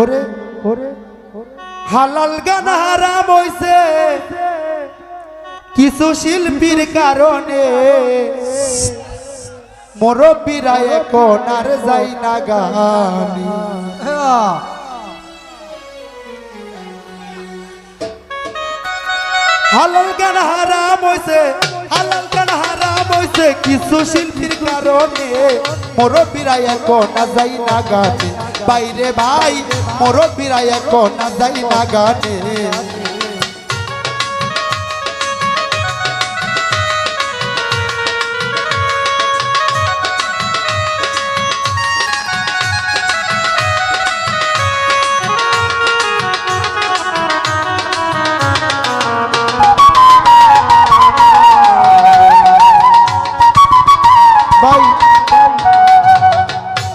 ওরে ওরে হালাল গান হারাম হইছে। কিছু শিল্পীর কারণে মুরব্বীরা এখন আর যাই না গানি। হালাল গান হারাম হইছে, হালাল গান হারাম হইছে। কিছু শিল্পীর কারণে মুরব্বীরা এখন আর যাই না গানে। বাইরে ভাই মুরব্বীরা এখন আর যাই না গানে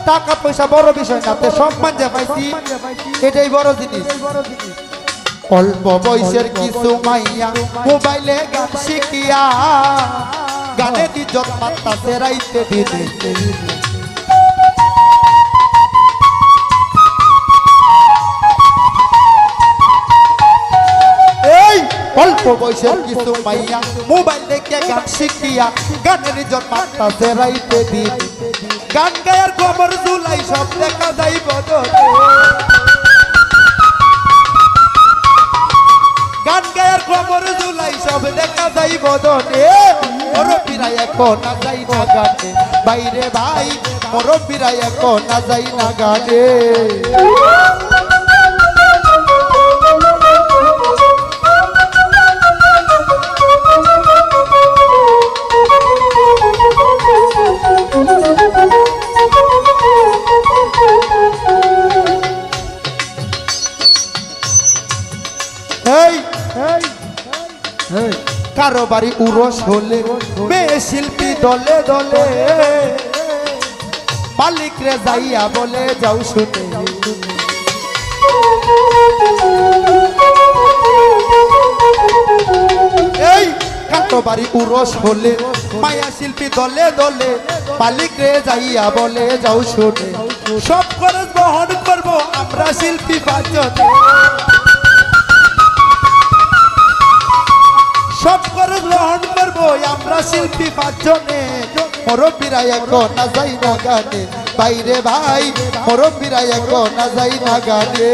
টাকা পয়সা বড় বিষয় না সম্মান যে পাইছি এটাই বড় জিনিস। অল্প বয়সের কিছু মাইয়া মোবাইলে গান শিখিয়া গানে ইজ্জত মাত্তা সেরাইতে এই অল্প বয়সের কিছু মাইয়া মোবাইল দেখে গান শিখিয়া গানের ইজ্জত মাত্তা সেরাইতে দিন গান গায়ার খবর জুলাই, সব দেখা যাই বদল গান গায়ার খবর জুলাই, সব দেখা যাই বদনে মুরব্বীরা এখন যাই না গানে। বাইরে ভাই, মুরব্বীরা এখন না যাই না গানে। কারও বাড়ি উরস হলে, মেয়ে শিল্পী দলে দলে। মালিক রে যাইয়া বলে, যাও শুনে এই কাতো বাড়ি উরস হলে, মায়া শিল্পী দলে দলে, মালিক রে যাইয়া বলে, যাও শুনে সব খরচ বহন করব আমরা শিল্পী পাঁচজনে সব করে গ্রহণ করব আমরা শিল্পী পাঁচজনে। মুরব্বীরা এখন না যাই না গানে। বাইরে ভাই, মুরব্বীরা এখন না যাই না গানে।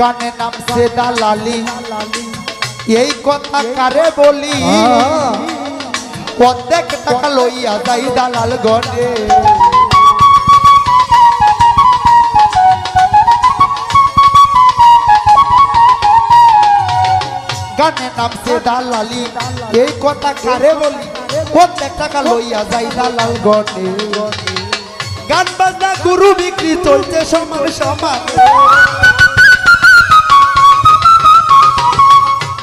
গানের নাম সে দালালি। এই কথা কারে বলি? অর্ধেক টাকা লইয়া যাই দালাল গনে। গানের নাম সে দালালি। এই কথা কারে বলি? অর্ধেক টাকা লইয়া যাই দালাল গনে। গান বাজনা, গুরু বিক্রি চলছে সমান সমান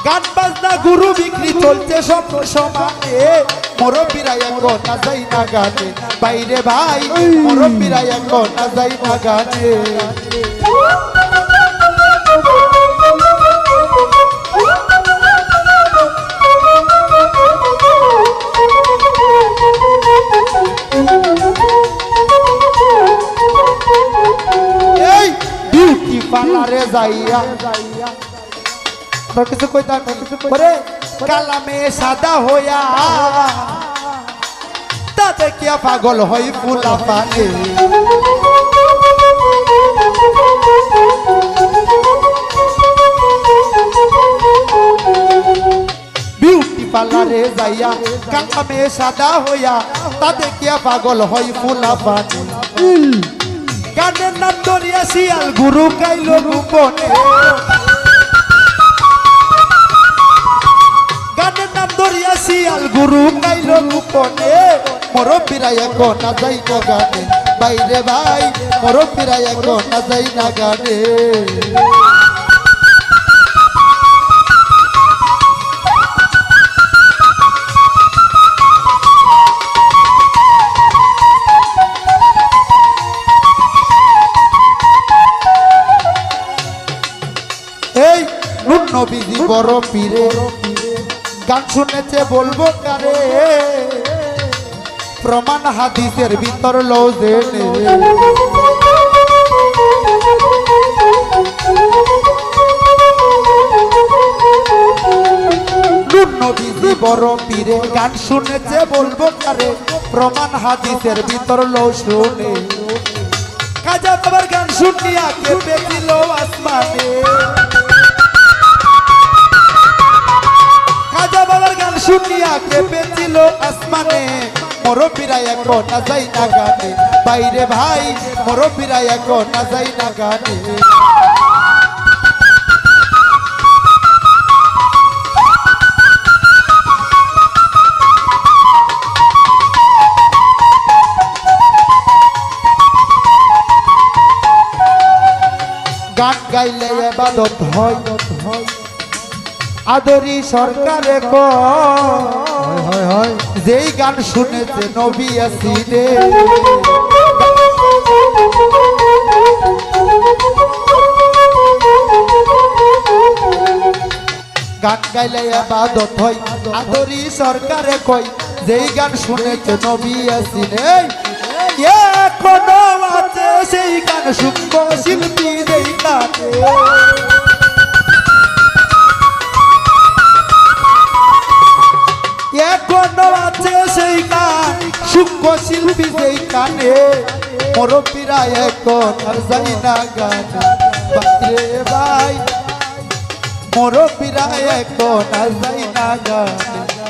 গান বাজনা গুরু বিক্রি চলছে সব সমানে। মুরব্বীরা এখন না যাই না গানে। বাইরে ভাই, মুরব্বীরা এখন না যাই না গানে। পার্লারে যাইয়া কিছু কইতা পরে কালামে সাদা হইয়া। তা দেখিয়া পাগল হই ফুলা পানে? পার্লারে যাইয়া, কালামে সাদা হইয়া তা দেখিয়া পাগল হই ফুলা পানে? গানের নাম দরিয়া শিয়াল গুরু কাইল গোপনে গুরু গাইল গোপনে মোর ফিরাই এখন না যাই না গানে। বাইরে ভাই মোর ফিরাই এখন না যাই না গানে নবীজি বড় পীরে। গান শুনেছে বলব কারে? প্রমাণ হাদিসের ভিতর নূর নবীজি বড় পীরে গান শুনেছে বলব কারে? প্রমাণ হাদিসের ভিতর লও শুনে। কাজা বাবার গান শুনিয়া কেঁপে দিল আসমানে। শুনিয়া কেঁপে দিল আসমানে। মরবিরা এখন না যাই না গানে বাইরে ভাই মরবিরা এখন না যাই না গানে গান গাইলে এবাদত হয়। আদরি সরকারে হয় যেই গান শুনেছে নবী আসিরে গান গাইলে আবাদত হয় আদরি সরকারে কয়। যেই গান শুনেছে নবী আসিরে এখনও আছে সেই গান শুনব শিল্পী যেই গানে কানে মরপিরা এখন আর যাই না গান বারে ভাই। মরপিরা এখন আর যাই না গান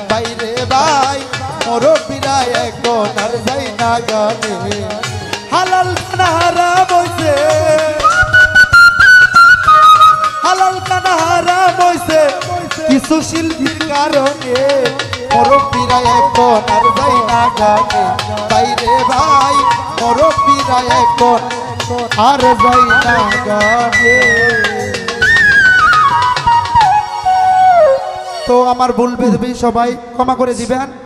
বাইরে ভাই। মরপিরা এখন আর যাই না গানে হালাল কানাহারা বইছে হালাল কানাহারা বইছে কিছু শিল্পীর কারণে। মরব্বীরা এখন আর যাই না গানে আর তো আমার ভুল সবাই ক্ষমা করে দিবেন।